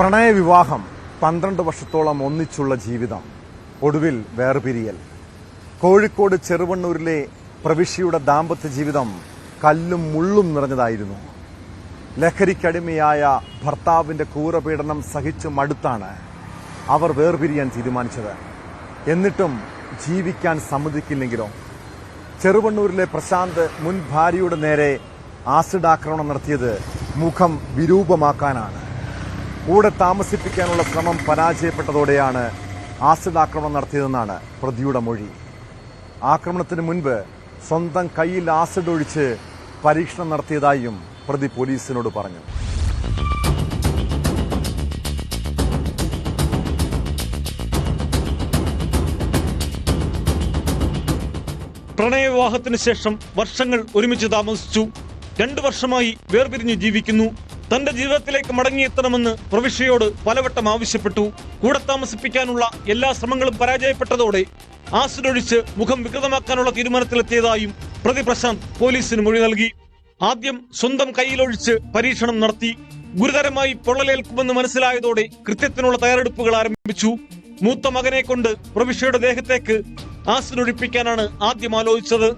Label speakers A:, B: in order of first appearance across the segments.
A: പ്രണയവിവാഹം പന്ത്രണ്ട് വർഷത്തോളം ഒന്നിച്ചുള്ള ജീവിതം. ഒടുവിൽ വേർപിരിയൽ. കോഴിക്കോട് ചെറുവണ്ണൂരിലെ പ്രവിശ്യയുടെ ദാമ്പത്യ ജീവിതം കല്ലും മുള്ളും നിറഞ്ഞതായിരുന്നു. ലഹരിക്കടിമയായ ഭർത്താവിന്റെ ക്രൂരപീഡനം സഹിച്ചു മടുത്താണ് അവർ വേർപിരിയാൻ തീരുമാനിച്ചത്. എന്നിട്ടും ജീവിക്കാൻ സമ്മതിക്കില്ലെങ്കിലോ? ചെറുവണ്ണൂരിലെ പ്രശാന്ത് മുൻ ഭാര്യയുടെ നേരെ ആസിഡ് ആക്രമണം നടത്തിയത് മുഖം വിരൂപമാക്കാനാണ്. കൂടെ താമസിപ്പിക്കാനുള്ള ശ്രമം പരാജയപ്പെട്ടതോടെയാണ് ആസിഡ് ആക്രമണം നടത്തിയതെന്നാണ് പ്രതിയുടെ മൊഴി. ആക്രമണത്തിന് മുൻപ് സ്വന്തം കയ്യിൽ ആസിഡ് ഒഴിച്ച് പരീക്ഷണം നടത്തിയതായും പ്രതി പോലീസിനോട് പറഞ്ഞു.
B: പ്രണയവിവാഹത്തിന് ശേഷം വർഷങ്ങൾ ഒരുമിച്ച് താമസിച്ചു. രണ്ടു വർഷമായി വേർപിരിഞ്ഞ് ജീവിക്കുന്നു തന്റെ ജീവിതത്തിലേക്ക് മടങ്ങിയെത്തണമെന്ന് പ്രവിശ്യയോട് പലവട്ടം ആവശ്യപ്പെട്ടു. കൂടെ താമസിപ്പിക്കാനുള്ള എല്ലാ ശ്രമങ്ങളും പരാജയപ്പെട്ടതോടെ ആസിഡ് ഒഴിച്ച് മുഖം വികൃതമാക്കാനുള്ള തീരുമാനത്തിലെത്തിയതായും പ്രതി പ്രശാന്ത് പോലീസിന് മൊഴി നൽകി. ആദ്യം സ്വന്തം കയ്യിലൊഴിച്ച് പരീക്ഷണം നടത്തി ഗുരുതരമായി പൊള്ളലേൽക്കുമെന്ന് മനസ്സിലായതോടെ കൃത്യത്തിനുള്ള തയ്യാറെടുപ്പുകൾ ആരംഭിച്ചു. മൂത്ത മകനെ കൊണ്ട് പ്രവിശ്യയുടെ ദേഹത്തേക്ക് ആസിഡ് ഒഴിപ്പിക്കാനാണ് ആദ്യം ആലോചിച്ചത്.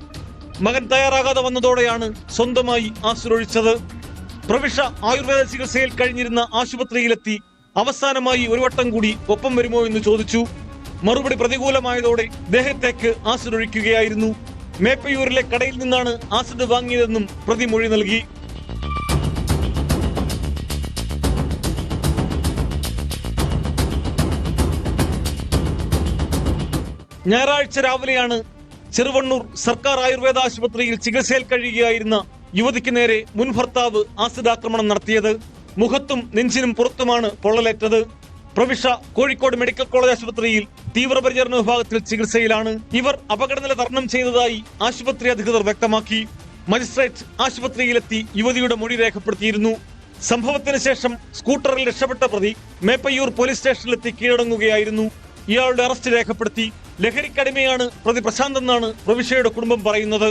B: മകൻ തയ്യാറാകാതെ വന്നതോടെയാണ് സ്വന്തമായി ആസിഡ് പ്രവിശ ആയുർവേദ ചികിത്സയിൽ കഴിഞ്ഞിരുന്ന ആശുപത്രിയിലെത്തി അവസാനമായി ഒരു വട്ടം കൂടി ഒപ്പം വരുമോ എന്ന് ചോദിച്ചു. മറുപടി പ്രതികൂലമായതോടെ ദേഹത്തേക്ക് ആസിഡ് ഒഴിക്കുകയായിരുന്നു. മേപ്പയൂരിലെ കടയിൽ നിന്നാണ് ആസിഡ് വാങ്ങിയതെന്നും പ്രതി മൊഴി നൽകി. ഞായറാഴ്ച രാവിലെയാണ് ചെറുവണ്ണൂർ സർക്കാർ ആയുർവേദ ആശുപത്രിയിൽ ചികിത്സയിൽ കഴിയുകയായിരുന്ന യുവതിക്ക് നേരെ മുൻ ഭർത്താവ് ആസിഡ് ആക്രമണം നടത്തിയത്. മുഖത്തും നെഞ്ചിനും പുറത്തുമാണ് പൊള്ളലേറ്റത്. പ്രവിഷ കോഴിക്കോട് മെഡിക്കൽ കോളേജ് ആശുപത്രിയിൽ തീവ്രപരിചരണ വിഭാഗത്തിൽ ചികിത്സയിലാണ്. ഇവർ അപകടനില തരണം ചെയ്തതായി ആശുപത്രി അധികൃതർ വ്യക്തമാക്കി. മജിസ്ട്രേറ്റ് ആശുപത്രിയിലെത്തി യുവതിയുടെ മൊഴി രേഖപ്പെടുത്തിയിരുന്നു. സംഭവത്തിന് ശേഷം സ്കൂട്ടറിൽ രക്ഷപ്പെട്ട പ്രതി മേപ്പയ്യൂർ പോലീസ് സ്റ്റേഷനിലെത്തി കീഴടങ്ങുകയായിരുന്നു. ഇയാളുടെ അറസ്റ്റ് രേഖപ്പെടുത്തി. ലഹരിക്കടിമയാണ് പ്രതി പ്രശാന്തെന്നാണ് എന്നാണ് പ്രവിശ്യയുടെ കുടുംബം പറയുന്നത്.